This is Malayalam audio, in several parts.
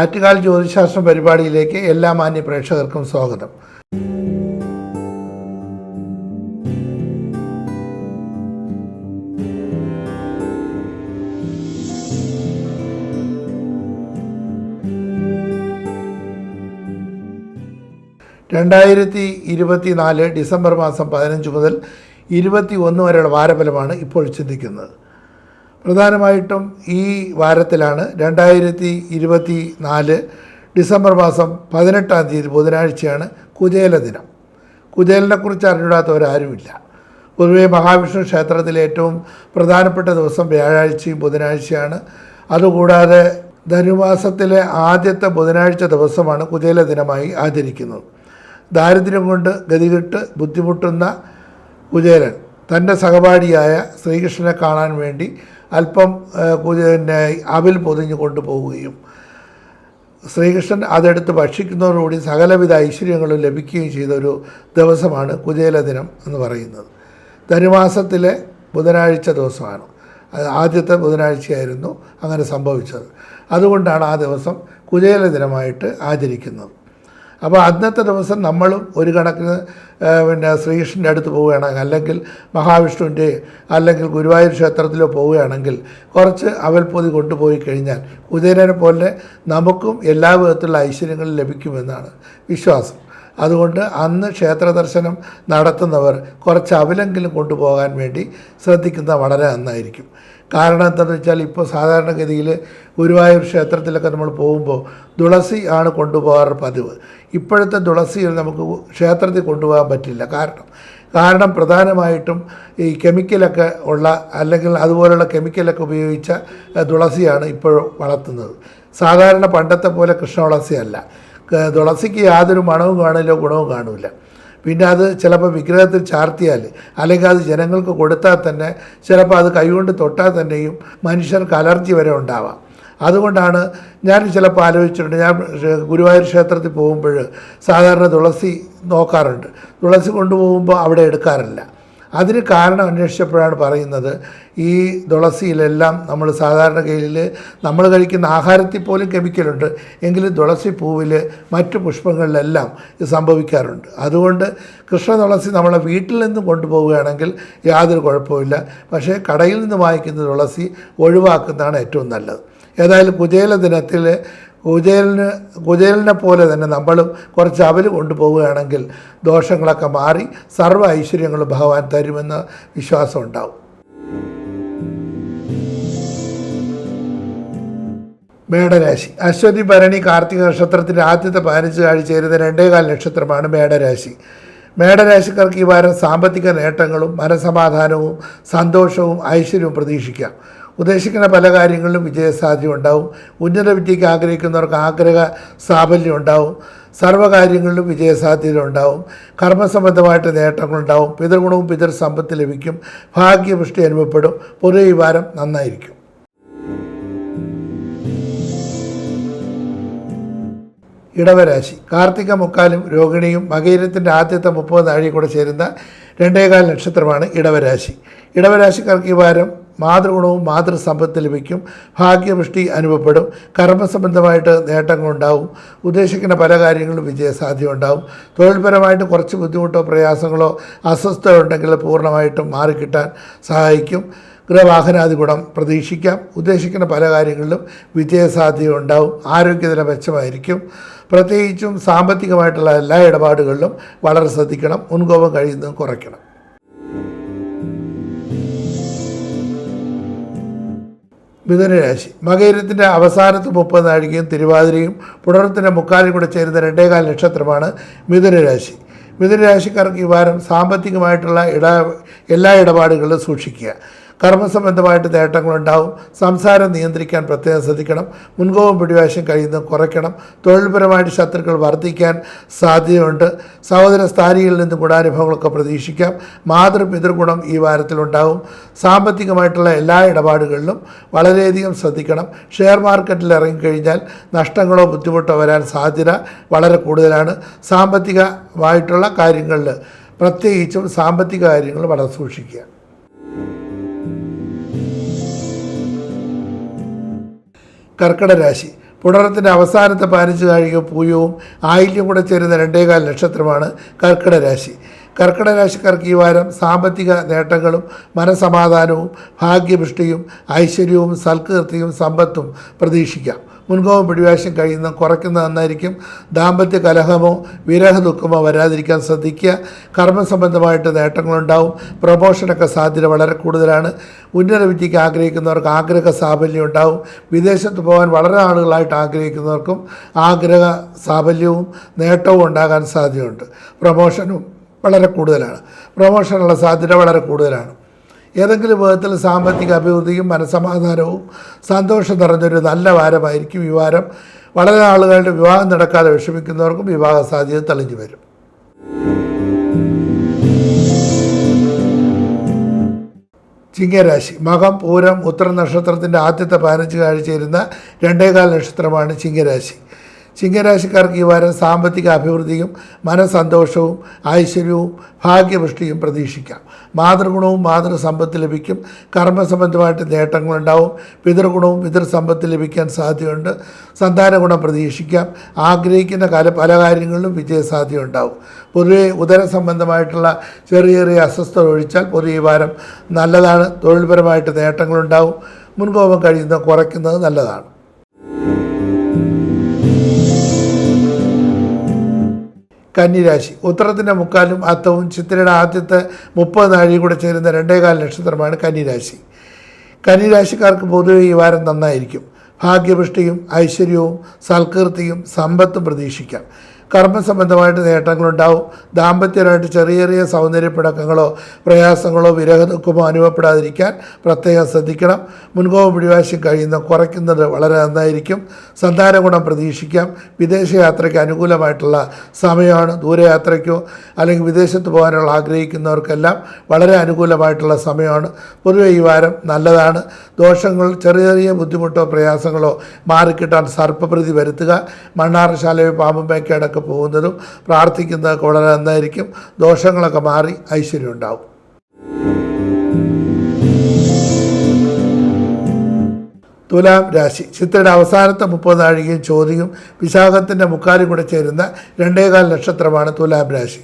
ആറ്റുകാൽ ജ്യോതിശാസ്ത്രം പരിപാടിയിലേക്ക് എല്ലാ മാന്യ പ്രേക്ഷകർക്കും സ്വാഗതം. രണ്ടായിരത്തി ഇരുപത്തി നാല് ഡിസംബർ മാസം പതിനഞ്ച് മുതൽ ഇരുപത്തി ഒന്ന് വരെയുള്ള വാരഫലമാണ് ഇപ്പോൾ ചിന്തിക്കുന്നത്. പ്രധാനമായിട്ടും ഈ വാരത്തിലാണ് രണ്ടായിരത്തി ഇരുപത്തി നാല് ഡിസംബർ മാസം പതിനെട്ടാം തീയതി ബുധനാഴ്ചയാണ് കുചേല ദിനം. കുചേലിനെക്കുറിച്ച് അറിഞ്ഞിടാത്തവരാരുമില്ല പൊതുവേ മഹാവിഷ്ണു ക്ഷേത്രത്തിലെ ഏറ്റവും പ്രധാനപ്പെട്ട ദിവസം വ്യാഴാഴ്ചയും ബുധനാഴ്ചയാണ്. അതുകൂടാതെ ധനുമാസത്തിലെ ആദ്യത്തെ ബുധനാഴ്ച ദിവസമാണ് കുചേല ദിനമായി ആചരിക്കുന്നത്. ദാരിദ്ര്യം കൊണ്ട് ഗതികെട്ട് ബുദ്ധിമുട്ടുന്ന കുചേലൻ തന്റെ സഹപാഠിയായ ശ്രീകൃഷ്ണനെ കാണാൻ വേണ്ടി അല്പം പിന്നെ അവിൽ പൊതിഞ്ഞു കൊണ്ടുപോവുകയും ശ്രീകൃഷ്ണൻ അതെടുത്ത് ഭക്ഷിക്കുന്നതോടുകൂടി സകലവിധ ഐശ്വര്യങ്ങളും ലഭിക്കുകയും ചെയ്ത ഒരു ദിവസമാണ് കുചേല ദിനം എന്ന് പറയുന്നത്. ധനുമാസത്തിലെ ബുധനാഴ്ച ദിവസമാണ്. ആദ്യത്തെ ബുധനാഴ്ചയായിരുന്നു അങ്ങനെ സംഭവിച്ചത്. അതുകൊണ്ടാണ് ആ ദിവസം കുചേല ദിനമായിട്ട് ആചരിക്കുന്നത്. അപ്പോൾ അന്നത്തെ ദിവസം നമ്മളും ഒരു കണക്കിന് പിന്നെ ശ്രീകൃഷ്ണന്റെ അടുത്ത് പോവുകയാണെങ്കിൽ അല്ലെങ്കിൽ മഹാവിഷ്ണുവിന്റെ അല്ലെങ്കിൽ ഗുരുവായൂർ ക്ഷേത്രത്തിലോ പോവുകയാണെങ്കിൽ കുറച്ച് അവൽപ്പൊതി കൊണ്ടുപോയി കഴിഞ്ഞാൽ കുതിരനെ പോലെ നമുക്കും എല്ലാ വിധത്തിലുള്ള ഐശ്വര്യങ്ങളും ലഭിക്കുമെന്നാണ് വിശ്വാസം. അതുകൊണ്ട് അന്ന് ക്ഷേത്ര ദർശനം നടത്തുന്നവർ കുറച്ച് അവലെങ്കിലും കൊണ്ടുപോകാൻ വേണ്ടി ശ്രദ്ധിക്കുന്ന വളരെ നന്നായിരിക്കും. കാരണം എന്താണെന്ന് വെച്ചാൽ ഇപ്പോൾ സാധാരണഗതിയിൽ ഗുരുവായൂർ ക്ഷേത്രത്തിലൊക്കെ നമ്മൾ പോകുമ്പോൾ തുളസി ആണ് കൊണ്ടുപോകാറ് പതിവ്. ഇപ്പോഴത്തെ തുളസിയിൽ നമുക്ക് ക്ഷേത്രത്തിൽ കൊണ്ടുപോകാൻ പറ്റില്ല. കാരണം കാരണം പ്രധാനമായിട്ടും ഈ കെമിക്കലൊക്കെ ഉള്ള അല്ലെങ്കിൽ അതുപോലുള്ള കെമിക്കലൊക്കെ ഉപയോഗിച്ച തുളസിയാണ് ഇപ്പോൾ വളർത്തുന്നത്. സാധാരണ പണ്ടത്തെ പോലെ കൃഷ്ണ തുളസിയല്ല. തുളസിക്ക് യാതൊരു മണവും കാണില്ല ഗുണവും കാണില്ല. പിന്നെ അത് ചിലപ്പോൾ വിഗ്രഹത്തിൽ ചാർത്തിയാൽ അല്ലെങ്കിൽ അത് ജനങ്ങൾക്ക് കൊടുത്താൽ തന്നെ ചിലപ്പോൾ അത് കൈകൊണ്ട് തൊട്ടാൽ തന്നെയും മനുഷ്യർക്ക് അലർജി വരെ ഉണ്ടാവാം. അതുകൊണ്ടാണ് ഞാൻ ചിലപ്പോൾ ആലോചിച്ചിട്ടുണ്ട്. ഞാൻ ഗുരുവായൂർ ക്ഷേത്രത്തിൽ പോകുമ്പോൾ സാധാരണ തുളസി നോക്കാറുണ്ട്. തുളസി കൊണ്ടുപോകുമ്പോൾ അവിടെ എടുക്കാറില്ല. അതിന് കാരണം അന്വേഷിച്ചപ്പോഴാണ് പറയുന്നത് ഈ തുളസിയിലെല്ലാം നമ്മൾ സാധാരണ കയ്യിൽ നമ്മൾ കഴിക്കുന്ന ആഹാരത്തിൽ പോലും കെമിക്കലുണ്ട് എങ്കിലും തുളസി പൂവിൽ മറ്റു പുഷ്പങ്ങളിലെല്ലാം ഇത് സംഭവിക്കാറുണ്ട്. അതുകൊണ്ട് കൃഷ്ണ തുളസി നമ്മളെ വീട്ടിൽ നിന്ന് കൊണ്ടുപോവുകയാണെങ്കിൽ യാതൊരു കുഴപ്പമില്ല പക്ഷേ കടയിൽ നിന്ന് വാങ്ങിക്കുന്ന തുളസി ഒഴിവാക്കുന്നതാണ് ഏറ്റവും നല്ലത്. ഏതായാലും കുചേല ദിനത്തിൽ കുചേലിന് കുചേലിനെ പോലെ തന്നെ നമ്മളും കുറച്ച് അവൽ കൊണ്ടുപോവുകയാണെങ്കിൽ ദോഷങ്ങളൊക്കെ മാറി സർവ ഐശ്വര്യങ്ങളും ഭഗവാൻ തരുമെന്ന് വിശ്വാസം ഉണ്ടാവും. മേടരാശി. അശ്വതി ഭരണി കാർത്തിക നക്ഷത്രത്തിന്റെ ആദ്യത്തെ പതിനഞ്ച് ആഴ്ച ചേരുന്ന രണ്ടേകാൽ നക്ഷത്രമാണ് മേടരാശി. മേടരാശിക്കാർക്ക് ഈ വാരം സാമ്പത്തിക നേട്ടങ്ങളും മനസമാധാനവും സന്തോഷവും ഐശ്വര്യവും പ്രതീക്ഷിക്കാം. ഉദ്ദേശിക്കുന്ന പല കാര്യങ്ങളിലും വിജയസാധ്യത ഉണ്ടാവും. ഉന്നത വിദ്യയ്ക്ക് ആഗ്രഹിക്കുന്നവർക്ക് ആഗ്രഹ സാഫല്യം ഉണ്ടാവും. സർവകാര്യങ്ങളിലും വിജയസാധ്യത ഉണ്ടാവും. കർമ്മസംബന്ധമായിട്ട് നേട്ടങ്ങളുണ്ടാവും പിതൃഗുണവും പിതൃ സമ്പത്ത് ലഭിക്കും. ഭാഗ്യപുഷ്ടി അനുഭവപ്പെടും. പൊതുവെ ഈ വാരം നന്നായിരിക്കും. ഇടവരാശി. കാർത്തിക മുക്കാലും രോഹിണിയും മകയിരത്തിന്റെ ആദ്യത്തെ മുപ്പത് നാഴിക കൂടെ ചേരുന്ന രണ്ടേകാൽ നക്ഷത്രമാണ് ഇടവരാശി. ഇടവരാശിക്കാർക്ക് ഈ വാരം മാതൃഗുണവും മാതൃസമ്പത്ത് ലഭിക്കും. ഭാഗ്യവൃഷ്ടി അനുഭവപ്പെടും. കർമ്മസംബന്ധമായിട്ട് നേട്ടങ്ങളുണ്ടാവും. ഉദ്ദേശിക്കുന്ന പല കാര്യങ്ങളും വിജയസാധ്യത ഉണ്ടാവും തൊഴിൽപരമായിട്ട് കുറച്ച് ബുദ്ധിമുട്ടോ പ്രയാസങ്ങളോ അസ്വസ്ഥത ഉണ്ടെങ്കിൽ പൂർണമായിട്ടും മാറിക്കിട്ടാൻ സഹായിക്കും. ഗൃഹവാഹനാദി ഗുണം പ്രതീക്ഷിക്കാം. ഉദ്ദേശിക്കുന്ന പല കാര്യങ്ങളിലും വിജയസാധ്യത ഉണ്ടാവും ആരോഗ്യനില മെച്ചമായിരിക്കും. പ്രത്യേകിച്ചും സാമ്പത്തികമായിട്ടുള്ള എല്ലാ ഇടപാടുകളിലും വളരെ ശ്രദ്ധിക്കണം. മുൻകോപം കഴിയുന്നതും കുറയ്ക്കണം. മിഥുനരാശി. മകയിരത്തിന്റെ അവസാനത്ത് മുപ്പത് നാഴികയും തിരുവാതിരയും പുണർത്തിന്റെ മുക്കാലും കൂടെ ചേരുന്ന രണ്ടേകാൽ നക്ഷത്രമാണ് മിഥുനരാശി. മിഥുനരാശിക്കാർക്ക് ഈ വാരം സാമ്പത്തികമായിട്ടുള്ള ഇട എല്ലാ ഇടപാടുകളിലും സൂക്ഷിക്കുക. കർമ്മസംബന്ധമായിട്ട് നേട്ടങ്ങളുണ്ടാവും. സംസാരം നിയന്ത്രിക്കാൻ പ്രത്യേകം ശ്രദ്ധിക്കണം. മുൻകോപം പിടിവാശം കഴിയുന്നത് കുറയ്ക്കണം. തൊഴിൽപരമായിട്ട് ശത്രുക്കൾ വർദ്ധിക്കാൻ സാധ്യതയുണ്ട്. സഹോദര സ്ഥാനികളിൽ നിന്ന് ഗുണാനുഭവങ്ങളൊക്കെ പ്രതീക്ഷിക്കാം. മാതൃപിതൃഗുണം ഈ വാരത്തിലുണ്ടാവും. സാമ്പത്തികമായിട്ടുള്ള എല്ലാ ഇടപാടുകളിലും വളരെയധികം ശ്രദ്ധിക്കണം. ഷെയർ മാർക്കറ്റിൽ ഇറങ്ങിക്കഴിഞ്ഞാൽ നഷ്ടങ്ങളോ ബുദ്ധിമുട്ടോ വരാൻ സാധ്യത വളരെ കൂടുതലാണ്. സാമ്പത്തികമായിട്ടുള്ള കാര്യങ്ങളിൽ പ്രത്യേകിച്ചും സാമ്പത്തിക കാര്യങ്ങൾ വളരെ സൂക്ഷിക്കുക. കർക്കിടക രാശി. പുണരത്തിന്റെ അവസാനത്തെ പതിനഞ്ച് കാഴിക പൂയവും ആയില്യം കൂടെ ചേരുന്ന രണ്ടേകാൽ നക്ഷത്രമാണ് കർക്കിടരാശി രാശി. കർക്കിടക രാശിക്കാർക്ക് ഈ വാരം സാമ്പത്തിക നേട്ടങ്ങളും മനസമാധാനവും ഭാഗ്യപുഷ്ടിയും ഐശ്വര്യവും സൽകീർത്തിയും സമ്പത്തും പ്രതീക്ഷിക്കാം. മുൻകോപം പിടിവാശം കഴിയുന്ന കുറയ്ക്കുന്ന നന്നായിരിക്കും. ദാമ്പത്യ കലഹമോ വിരഹ ദുഃഖമോ വരാതിരിക്കാൻ ശ്രദ്ധിക്കുക. കർമ്മസംബന്ധമായിട്ട് നേട്ടങ്ങളുണ്ടാവും. പ്രമോഷനൊക്കെ സാധ്യത വളരെ കൂടുതലാണ്. ഉന്നത വിദ്യയ്ക്ക് ആഗ്രഹിക്കുന്നവർക്ക് ആഗ്രഹ സാഫല്യം ഉണ്ടാവും. വിദേശത്ത് പോകാൻ വളരെ ആളുകളായിട്ട് ആഗ്രഹിക്കുന്നവർക്കും ആഗ്രഹ സാഫല്യവും നേട്ടവും ഉണ്ടാകാൻ സാധ്യതയുണ്ട്. പ്രമോഷനും വളരെ കൂടുതലാണ്. പ്രമോഷനുള്ള സാധ്യത വളരെ കൂടുതലാണ്. ഏതെങ്കിലും വിധത്തിൽ സാമ്പത്തിക അഭിവൃദ്ധിയും മനസമാധാനവും സന്തോഷം നിറഞ്ഞൊരു നല്ല വാരമായിരിക്കും ഈ വാരം. വളരെ ആളുകളുടെ വിവാഹം നടക്കാതെ വിഷമിക്കുന്നവർക്കും വിവാഹ സാധ്യത തെളിഞ്ഞു വരും. ചിങ്ങരാശി. മകം പൂരം ഉത്തര നക്ഷത്രത്തിന്റെ ആദ്യത്തെ പതിനഞ്ച് കാഴ്ച ഇരുന്ന രണ്ടേകാൽ നക്ഷത്രമാണ് ചിങ്ങരാശി. ചിങ്ങരാശിക്കാർക്ക് ഈ വാരം സാമ്പത്തിക അഭിവൃദ്ധിയും മനസന്തോഷവും ഐശ്വര്യവും ഭാഗ്യപുഷ്ടിയും പ്രതീക്ഷിക്കാം. മാതൃഗുണവും മാതൃസമ്പത്ത് ലഭിക്കും. കർമ്മസംബന്ധമായിട്ട് നേട്ടങ്ങളുണ്ടാവും. പിതൃഗുണവും പിതൃസമ്പത്ത് ലഭിക്കാൻ സാധ്യതയുണ്ട്. സന്താന ഗുണം പ്രതീക്ഷിക്കാം. ആഗ്രഹിക്കുന്ന കാല പല കാര്യങ്ങളിലും വിജയസാധ്യത ഉണ്ടാവും പൊതുവെ ഉദര സംബന്ധമായിട്ടുള്ള ചെറിയ ചെറിയ അസ്വസ്ഥത ഒഴിച്ചാൽ പൊതുവെ ഈ വാരം നല്ലതാണ്. തൊഴിൽപരമായിട്ട് നേട്ടങ്ങളുണ്ടാവും. മുൻകോപം കഴിയുന്ന കുറയ്ക്കുന്നത് നല്ലതാണ്. കന്നിരാശി. ഉത്തരത്തിന്റെ മുക്കാലും അത്തവും ചിത്രയുടെ ആദ്യത്തെ മുപ്പത് നാഴിയും കൂടെ ചേരുന്ന രണ്ടേകാൽ നക്ഷത്രമാണ് കന്നിരാശി. കന്നിരാശിക്കാർക്ക് പൊതുവെ ഈ വാരം നന്നായിരിക്കും. ഭാഗ്യപുഷ്ടിയും ഐശ്വര്യവും സൽകീർത്തിയും സമ്പത്തും പ്രതീക്ഷിക്കാം. കർമ്മസംബന്ധമായിട്ട് നേട്ടങ്ങളുണ്ടാവും. ദാമ്പത്യമായിട്ട് ചെറിയ ചെറിയ സൗന്ദര്യപ്പിടക്കങ്ങളോ പ്രയാസങ്ങളോ വിരഹദുഃഖമോ അനുഭവപ്പെടാതിരിക്കാൻ പ്രത്യേകം ശ്രദ്ധിക്കണം. മുൻകോപം പിടിവാശം കഴിയുന്ന കുറയ്ക്കുന്നത് വളരെ നന്നായിരിക്കും. സന്താന ഗുണം പ്രതീക്ഷിക്കാം. വിദേശയാത്രയ്ക്ക് അനുകൂലമായിട്ടുള്ള സമയമാണ് ദൂരയാത്രയ്ക്കോ അല്ലെങ്കിൽ വിദേശത്ത് പോകാനുള്ള ആഗ്രഹിക്കുന്നവർക്കെല്ലാം വളരെ അനുകൂലമായിട്ടുള്ള സമയമാണ്. പൊതുവെ ഈ വാരം നല്ലതാണ്. ദോഷങ്ങൾ ചെറിയ ചെറിയ ബുദ്ധിമുട്ടോ പ്രയാസങ്ങളോ മാറിക്കിട്ടാൻ സർപ്പപ്രതി വരുത്തുക. മണ്ണാറശാലയോ പാമ്പുമേക്ക് അടക്കം പോകുന്നതും പ്രാർത്ഥിക്കുന്നതൊക്കെ വളരെ നന്നായിരിക്കും. ദോഷങ്ങളൊക്കെ മാറി ഐശ്വര്യം ഉണ്ടാവും. തുലാം രാശി. ചിത്രയുടെ അവസാനത്തെ മുപ്പത് നാഴികയും ചോദ്യവും വിശാഖത്തിന്റെ മുക്കാലും കൂടെ ചേരുന്ന രണ്ടേകാൽ നക്ഷത്രമാണ് തുലാം രാശി.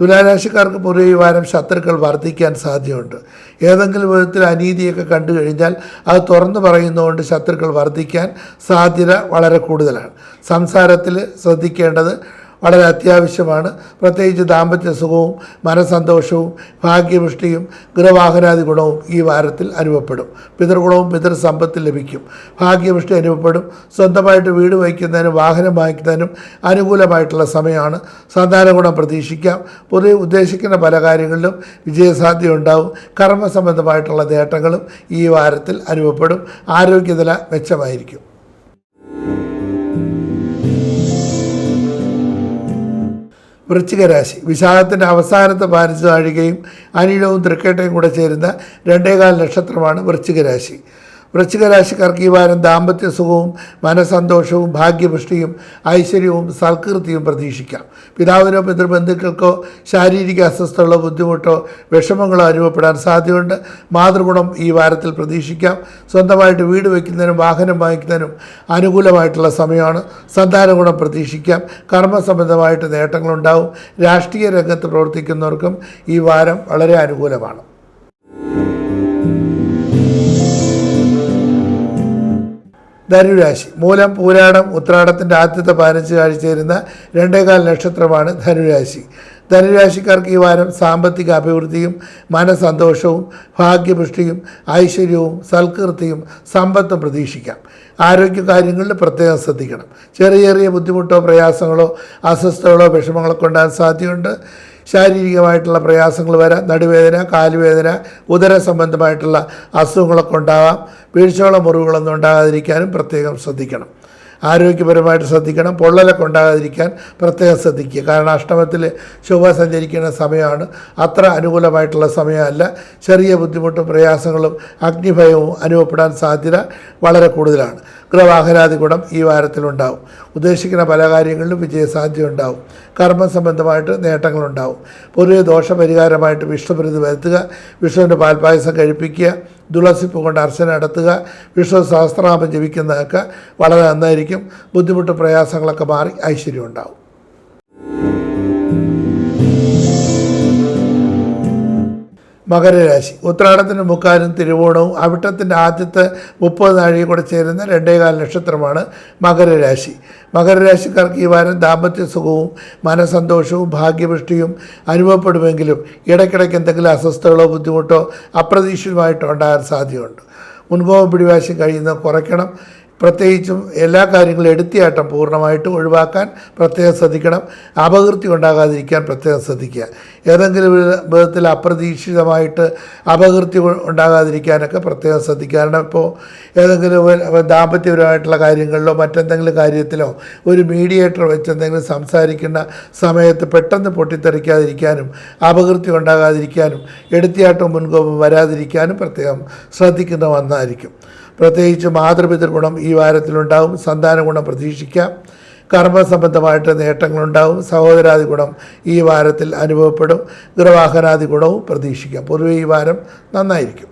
തുലാരാശിക്കാർക്ക് പൊതുവെ ഈ വാരം ശത്രുക്കൾ വർദ്ധിക്കാൻ സാധ്യതയുണ്ട്. ഏതെങ്കിലും വിധത്തിൽ അനീതിയൊക്കെ കണ്ടു കഴിഞ്ഞാൽ അത് തുറന്നു പറയുന്നതുകൊണ്ട് ശത്രുക്കൾ വർദ്ധിക്കാൻ സാധ്യത വളരെ കൂടുതലാണ്. സംസാരത്തിൽ ശ്രദ്ധിക്കേണ്ടത് വളരെ അത്യാവശ്യമാണ്. പ്രത്യേകിച്ച് ദാമ്പത്യ സുഖവും മനസന്തോഷവും ഭാഗ്യപുഷ്ടിയും ഗൃഹവാഹനാദി ഗുണവും ഈ വാരത്തിൽ അനുഭവപ്പെടും. പിതൃഗുണവും പിതൃസമ്പത്ത് ലഭിക്കും. ഭാഗ്യപുഷ്ടി അനുഭവപ്പെടും. സ്വന്തമായിട്ട് വീട് വയ്ക്കുന്നതിനും വാഹനം വാങ്ങിക്കുന്നതിനും അനുകൂലമായിട്ടുള്ള സമയമാണ്. സന്താന ഗുണം പ്രതീക്ഷിക്കാം. പൊതുവെ ഉദ്ദേശിക്കുന്ന പല കാര്യങ്ങളിലും വിജയസാധ്യത ഉണ്ടാവും. കർമ്മസംബന്ധമായിട്ടുള്ള നേട്ടങ്ങളും ഈ വാരത്തിൽ അനുഭവപ്പെടും. ആരോഗ്യനില മെച്ചമായിരിക്കും. വൃശ്ചികരാശി വിശാഖത്തിന്റെ അവസാനത്തെ പതിനഞ്ച് നാഴികയും അനിഴവും തൃക്കേട്ടയും കൂടെ ചേരുന്ന രണ്ടേകാൽ നക്ഷത്രമാണ് വൃശ്ചികരാശി വൃശ്ചികരാശിക്കാർക്ക് ഈ വാരം ദാമ്പത്യ സുഖവും മനസന്തോഷവും ഭാഗ്യപുഷ്ടിയും ഐശ്വര്യവും സൽകൃതിയും പ്രതീക്ഷിക്കാം. പിതാവിനോ പിതൃബന്ധുക്കൾക്കോ ശാരീരിക അസ്വസ്ഥതകളോ ബുദ്ധിമുട്ടോ വിഷമങ്ങളോ അനുഭവപ്പെടാൻ സാധ്യതയുണ്ട്. മാതൃഗുണം ഈ വാരത്തിൽ പ്രതീക്ഷിക്കാം. സ്വന്തമായിട്ട് വീട് വയ്ക്കുന്നതിനും വാഹനം വാങ്ങിക്കുന്നതിനും അനുകൂലമായിട്ടുള്ള സമയമാണ്. സന്താന ഗുണം പ്രതീക്ഷിക്കാം കർമ്മസംബന്ധമായിട്ട് നേട്ടങ്ങളുണ്ടാവും. രാഷ്ട്രീയ രംഗത്ത് പ്രവർത്തിക്കുന്നവർക്കും ഈ വാരം വളരെ അനുകൂലമാണ്. ധനുരാശി. മൂലം പൂരാടം ഉത്രാടത്തിന്റെ ആദ്യത്തെ പതിനഞ്ച് ആഴ്ച ചേരുന്ന രണ്ടേകാൽ നക്ഷത്രമാണ് ധനുരാശി. ധനുരാശിക്കാർക്ക് ഈ വാരം സാമ്പത്തിക അഭിവൃദ്ധിയും മനസന്തോഷവും ഭാഗ്യപുഷ്ടിയും ഐശ്വര്യവും സൽകീർത്തിയും സമ്പത്തും പ്രതീക്ഷിക്കാം. ആരോഗ്യ കാര്യങ്ങളിൽ പ്രത്യേകം ശ്രദ്ധിക്കണം. ചെറിയ ചെറിയ ബുദ്ധിമുട്ടോ പ്രയാസങ്ങളോ അസ്വസ്ഥതകളോ വിഷമങ്ങളൊക്കെ ഉണ്ടാകാൻ സാധ്യതയുണ്ട്. ശാരീരികമായിട്ടുള്ള പ്രയാസങ്ങൾ വരാം നടുവേദന കാലുവേദന ഉദര സംബന്ധമായിട്ടുള്ള അസുഖങ്ങളൊക്കെ ഉണ്ടാകാം വീഴ്ചകളോ മുറിവുകളൊന്നും ഉണ്ടാകാതിരിക്കാനും പ്രത്യേകം ശ്രദ്ധിക്കണം. ആരോഗ്യപരമായിട്ട് ശ്രദ്ധിക്കണം പൊള്ളലൊക്കെ ഉണ്ടാകാതിരിക്കാൻ പ്രത്യേകം ശ്രദ്ധിക്കുക. കാരണം അഷ്ടമത്തിൽ ശുഭ സഞ്ചരിക്കുന്ന സമയമാണ്. അത്ര അനുകൂലമായിട്ടുള്ള സമയമല്ല. ചെറിയ ബുദ്ധിമുട്ടും പ്രയാസങ്ങളും അഗ്നിഭയവും അനുഭവപ്പെടാൻ സാധ്യത വളരെ കൂടുതലാണ്. ഗൃഹവാഹനാദി ഗുണം ഈ വാരത്തിലുണ്ടാവും. ഉദ്ദേശിക്കുന്ന പല കാര്യങ്ങളിലും വിജയസാധ്യത ഉണ്ടാവും. കർമ്മ സംബന്ധമായിട്ട് നേട്ടങ്ങളുണ്ടാവും. പൊതുവെ ദോഷപരിഹാരമായിട്ട് വിഷ്ണുപ്രതി വരുത്തുക വിഷ്ണുവിന്റെ പാൽപ്പായസം കഴിപ്പിക്കുക തുളസിപ്പ് കൊണ്ട് അർച്ചന നടത്തുക. വിഷ്ണു സഹസ്രനാമം ജപിക്കുന്നതൊക്കെ വളരെ നന്നായിരിക്കും. ബുദ്ധിമുട്ട് പ്രയാസങ്ങളൊക്കെ മാറി ഐശ്വര്യം ഉണ്ടാവും. മകരരാശി. ഉത്രാടത്തിന്റെ മുക്കാലും തിരുവോണവും അവിട്ടത്തിന്റെ ആദ്യത്തെ മുപ്പത് നാഴിക കൂടെ ചേരുന്ന രണ്ടേകാൽ നക്ഷത്രമാണ് മകരരാശി. മകരരാശിക്കാർക്ക് ഈ വാരം ദാമ്പത്യ സുഖവും മനസന്തോഷവും ഭാഗ്യപുഷ്ടിയും അനുഭവപ്പെടുമെങ്കിലും ഇടയ്ക്കിടയ്ക്ക് എന്തെങ്കിലും അസ്വസ്ഥതകളോ ബുദ്ധിമുട്ടോ അപ്രതീക്ഷിതമായിട്ടോ ഉണ്ടാകാൻ സാധ്യതയുണ്ട്. മുൻകോപം പിടിവാശി കഴിയുന്ന കുറയ്ക്കണം. പ്രത്യേകിച്ചും എല്ലാ കാര്യങ്ങളും എടുത്തിയാട്ടം പൂർണമായിട്ടും ഒഴിവാക്കാൻ പ്രത്യേകം ശ്രദ്ധിക്കണം. അപകീർത്തി ഉണ്ടാകാതിരിക്കാൻ പ്രത്യേകം ശ്രദ്ധിക്കുക. ഏതെങ്കിലും വിധത്തിൽ അപ്രതീക്ഷിതമായിട്ട് അപകീർത്തി ഉണ്ടാകാതിരിക്കാനൊക്കെ പ്രത്യേകം ശ്രദ്ധിക്കുക. കാരണം ഇപ്പോൾ ഏതെങ്കിലും ദാമ്പത്യപരമായിട്ടുള്ള കാര്യങ്ങളിലോ മറ്റെന്തെങ്കിലും കാര്യത്തിലോ ഒരു മീഡിയേറ്റർ വെച്ച് എന്തെങ്കിലും സംസാരിക്കുന്ന സമയത്ത് പെട്ടെന്ന് പൊട്ടിത്തെറിക്കാതിരിക്കാനും അപകീർത്തി ഉണ്ടാകാതിരിക്കാനും എടുത്തിയാട്ടം മുൻകോപം വരാതിരിക്കാനും പ്രത്യേകം ശ്രദ്ധിക്കുന്ന ഒന്നായിരിക്കും പ്രത്യേകിച്ച് മാതൃപിതൃ ഗുണം ഈ വാരത്തിലുണ്ടാവും. സന്താന ഗുണം പ്രതീക്ഷിക്കാം. കർമ്മസംബന്ധമായിട്ട് നേട്ടങ്ങളുണ്ടാവും. സഹോദരാദി ഗുണം ഈ വാരത്തിൽ അനുഭവപ്പെടും. ഗൃഹവാഹനാദി ഗുണവും പ്രതീക്ഷിക്കാം. പൊതുവെ ഈ വാരം നന്നായിരിക്കും.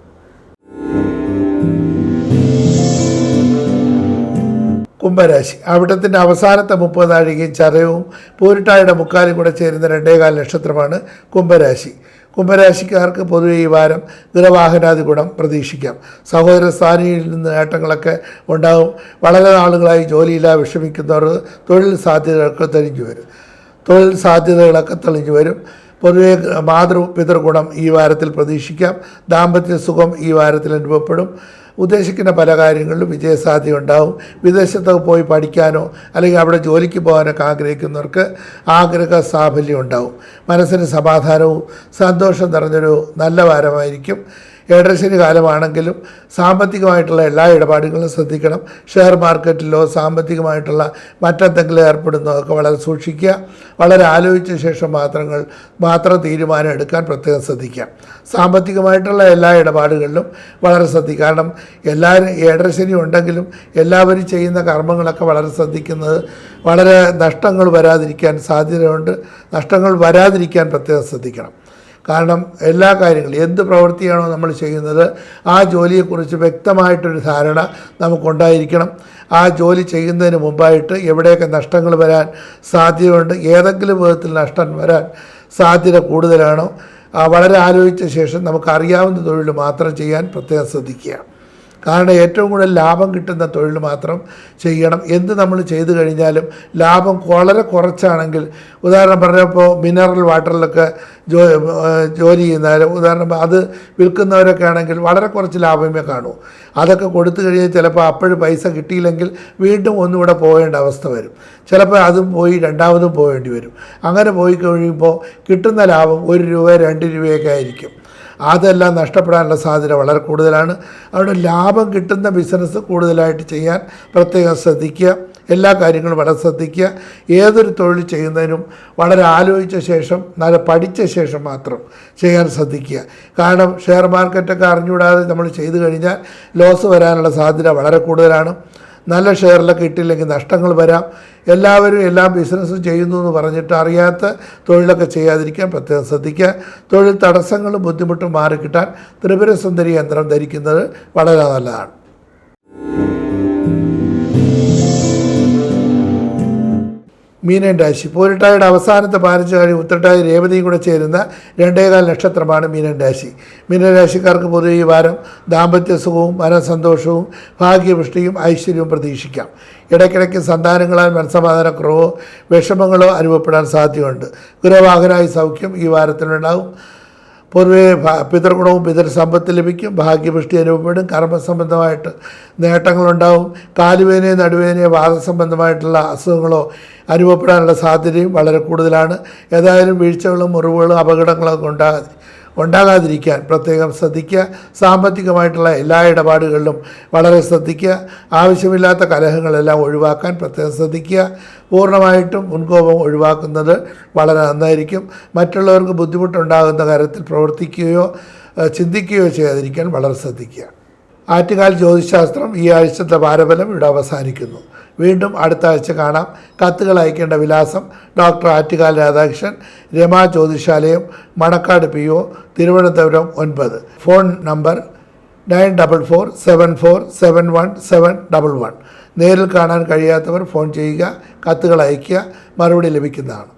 കുംഭരാശി. അവിടത്തിന്റെ അവസാനത്തെ മുപ്പത് നാഴികയും ചതയവും പൂരിട്ടായുടെ മുക്കാലും കൂടെ ചേരുന്ന രണ്ടേകാൽ നക്ഷത്രമാണ് കുംഭരാശി. കുംഭരാശിക്കാർക്ക് പൊതുവെ ഈ വാരം ഗൃഹവാഹനാദി ഗുണം പ്രതീക്ഷിക്കാം. സഹോദര സ്ഥാനിയിൽ നിന്ന് നേട്ടങ്ങളൊക്കെ ഉണ്ടാകും വളരെ നാളുകളായി ജോലിയില്ലാതെ വിഷമിക്കുന്നവർ തൊഴിൽ സാധ്യതകളൊക്കെ തെളിഞ്ഞു വരും. തൊഴിൽ സാധ്യതകളൊക്കെ തെളിഞ്ഞു വരും. പൊതുവെ മാതൃ പിതൃഗുണം ഈ വാരത്തിൽ പ്രതീക്ഷിക്കാം. ദാമ്പത്യ സുഖം ഈ വാരത്തിൽ അനുഭവപ്പെടും. ഉദ്ദേശിക്കുന്ന പല കാര്യങ്ങളിലും വിജയസാധ്യത ഉണ്ടാവും. വിദേശത്ത് പോയി പഠിക്കാനോ അല്ലെങ്കിൽ അവിടെ ജോലിക്ക് പോകാനൊക്കെ ആഗ്രഹിക്കുന്നവർക്ക് ആഗ്രഹ സാഫല്യം ഉണ്ടാവും. മനസ്സിന് സമാധാനവും സന്തോഷം നിറഞ്ഞൊരു നല്ല വാരമായിരിക്കും. ഏഴരശനി കാലമാണെങ്കിലും സാമ്പത്തികമായിട്ടുള്ള എല്ലാ ഇടപാടുകളും ശ്രദ്ധിക്കണം. ഷെയർ മാർക്കറ്റിലോ സാമ്പത്തികമായിട്ടുള്ള മറ്റെന്തെങ്കിലും ഏർപ്പെടുന്നതൊക്കെ വളരെ സൂക്ഷിക്കുക. വളരെ ആലോചിച്ച ശേഷം മാത്രങ്ങൾ മാത്രം തീരുമാനം എടുക്കാൻ പ്രത്യേകം ശ്രദ്ധിക്കുക. സാമ്പത്തികമായിട്ടുള്ള എല്ലാ ഇടപാടുകളിലും വളരെ ശ്രദ്ധിക്കുക. കാരണം എല്ലാവരും ഏഴരശനി ഉണ്ടെങ്കിലും എല്ലാവരും ചെയ്യുന്ന കർമ്മങ്ങളൊക്കെ വളരെ ശ്രദ്ധിക്കുന്നത് വളരെ നഷ്ടങ്ങൾ വരാതിരിക്കാൻ സാധ്യതയുണ്ട്. നഷ്ടങ്ങൾ വരാതിരിക്കാൻ പ്രത്യേകം ശ്രദ്ധിക്കണം. കാരണം എല്ലാ കാര്യങ്ങളും എന്ത് പ്രവൃത്തിയാണോ നമ്മൾ ചെയ്യുന്നത് ആ ജോലിയെക്കുറിച്ച് വ്യക്തമായിട്ടൊരു ധാരണ നമുക്കുണ്ടായിരിക്കണം. ആ ജോലി ചെയ്യുന്നതിന് മുമ്പായിട്ട് എവിടെയൊക്കെ നഷ്ടങ്ങൾ വരാൻ സാധ്യതയുണ്ട് ഏതെങ്കിലും വിധത്തിൽ നഷ്ടം വരാൻ സാധ്യത കൂടുതലാണോ വളരെ ആലോചിച്ച ശേഷം നമുക്കറിയാവുന്ന തൊഴിൽ മാത്രം ചെയ്യാൻ പ്രത്യേകം ശ്രദ്ധിക്കുക. കാരണം ഏറ്റവും കൂടുതൽ ലാഭം കിട്ടുന്ന തൊഴിൽ മാത്രം ചെയ്യണം. എന്ത് നമ്മൾ ചെയ്തു കഴിഞ്ഞാലും ലാഭം വളരെ കുറച്ചാണെങ്കിൽ ഉദാഹരണം പറഞ്ഞപ്പോൾ മിനറൽ വാട്ടറിലൊക്കെ ജോ ജോലി ചെയ്യുന്ന ഉദാഹരണം അത് വിൽക്കുന്നവരൊക്കെ ആണെങ്കിൽ വളരെ കുറച്ച് ലാഭമേ കാണൂ. അതൊക്കെ കൊടുത്തു കഴിഞ്ഞാൽ ചിലപ്പോൾ അപ്പോഴും പൈസ കിട്ടിയില്ലെങ്കിൽ വീണ്ടും ഒന്നുകൂടെ പോകേണ്ട അവസ്ഥ വരും. ചിലപ്പോൾ അതും പോയി രണ്ടാമതും പോകേണ്ടി വരും. അങ്ങനെ പോയി കഴിയുമ്പോൾ കിട്ടുന്ന ലാഭം ഒരു രൂപ രണ്ട് രൂപയൊക്കെ ആയിരിക്കും. അതെല്ലാം നഷ്ടപ്പെടാനുള്ള സാധ്യത വളരെ കൂടുതലാണ്. അവിടെ ലാഭം കിട്ടുന്ന ബിസിനസ് കൂടുതലായിട്ട് ചെയ്യാൻ പ്രത്യേകം ശ്രദ്ധിക്കുക. എല്ലാ കാര്യങ്ങളും വളരെ ശ്രദ്ധിക്കുക. ഏതൊരു തൊഴിൽ ചെയ്യുന്നതിനും വളരെ ആലോചിച്ച ശേഷം നല്ല പഠിച്ച ശേഷം മാത്രം ചെയ്യാൻ ശ്രദ്ധിക്കുക. കാരണം ഷെയർ മാർക്കറ്റൊക്കെ അറിഞ്ഞുകൂടാതെ നമ്മൾ ചെയ്തു കഴിഞ്ഞാൽ ലോസ് വരാനുള്ള സാധ്യത വളരെ കൂടുതലാണ്. നല്ല ഷെയറിലൊക്കെ ഇട്ടില്ലെങ്കിൽ നഷ്ടങ്ങൾ വരാം. എല്ലാവരും എല്ലാ ബിസിനസ്സും ചെയ്യുന്നു എന്ന് പറഞ്ഞിട്ട് അറിയാത്ത തൊഴിലൊക്കെ ചെയ്യാതിരിക്കാൻ പ്രത്യേകം ശ്രദ്ധിക്കുക. തൊഴിൽ തടസ്സങ്ങളും ബുദ്ധിമുട്ടും മാറിക്കിട്ടാൻ ത്രിപുര സുന്ദരി യന്ത്രം ധരിക്കുന്നത് വളരെ നല്ലതാണ്. മീനൻ രാശി. പൂരിട്ടായുടെ അവസാനത്തെ പതിനഞ്ച് കഴിഞ്ഞ് ഉത്തരട്ടായ രേവതിയും കൂടെ ചേരുന്ന രണ്ടേകാൽ നക്ഷത്രമാണ് മീനൻ രാശി. മീനൻ രാശിക്കാർക്ക് പൊതുവെ ഈ വാരം ദാമ്പത്യ സുഖവും മനസന്തോഷവും ഭാഗ്യപുഷ്ടിയും ഐശ്വര്യവും പ്രതീക്ഷിക്കാം. ഇടയ്ക്കിടയ്ക്ക് സന്താനങ്ങളാൽ മനസ്സമാധാനക്കുറവോ വിഷമങ്ങളോ അനുഭവപ്പെടാൻ സാധ്യതയുണ്ട്. ഗൃഹവാഹനായി സൗഖ്യം ഈ വാരത്തിലുണ്ടാകും പൊതുവെ പിതൃഗുണവും പിതൃസമ്പത്ത് ലഭിക്കും ഭാഗ്യപുഷ്ടി അനുഭവപ്പെടും കർമ്മസംബന്ധമായിട്ട് നേട്ടങ്ങളുണ്ടാവും കാലുവേനയോ നടുവേനയോ വാദസംബന്ധമായിട്ടുള്ള അസുഖങ്ങളോ അനുഭവപ്പെടാനുള്ള സാധ്യതയും വളരെ കൂടുതലാണ്. ഏതായാലും വീഴ്ചകളും മുറിവുകളും അപകടങ്ങളൊക്കെ ഉണ്ടാകാതെ ഉണ്ടാകാതിരിക്കാൻ പ്രത്യേകം ശ്രദ്ധിക്കുക. സാമ്പത്തികമായിട്ടുള്ള എല്ലാ ഇടപാടുകളിലും വളരെ ശ്രദ്ധിക്കുക. ആവശ്യമില്ലാത്ത കലഹങ്ങളെല്ലാം ഒഴിവാക്കാൻ പ്രത്യേകം ശ്രദ്ധിക്കുക. പൂർണമായിട്ടും മുൻകോപം ഒഴിവാക്കുന്നത് വളരെ നന്നായിരിക്കും. മറ്റുള്ളവർക്ക് ബുദ്ധിമുട്ടുണ്ടാകുന്ന കാര്യത്തിൽ പ്രവർത്തിക്കുകയോ ചിന്തിക്കുകയോ ചെയ്യാതിരിക്കാൻ വളരെ ശ്രദ്ധിക്കുക. ആറ്റുകാൽ ജ്യോതിശാസ്ത്രം ഈ ആഴ്ചത്തെ വാരഫലം ഇവിടെ അവസാനിക്കുന്നു. വീണ്ടും അടുത്ത ആഴ്ച കാണാം. കത്തുകൾ അയക്കേണ്ട വിലാസം doctor Attukal Radhakrishnan Rama Jyothishalayam Manacaud P O Thiruvananthapuram ഒൻപത്. Phone number nine double four seven four seven one seven double one. നേരിൽ കാണാൻ കഴിയാത്തവർ ഫോൺ ചെയ്യുക കത്തുകൾ അയയ്ക്കുക മറുപടി ലഭിക്കുന്നതാണ്.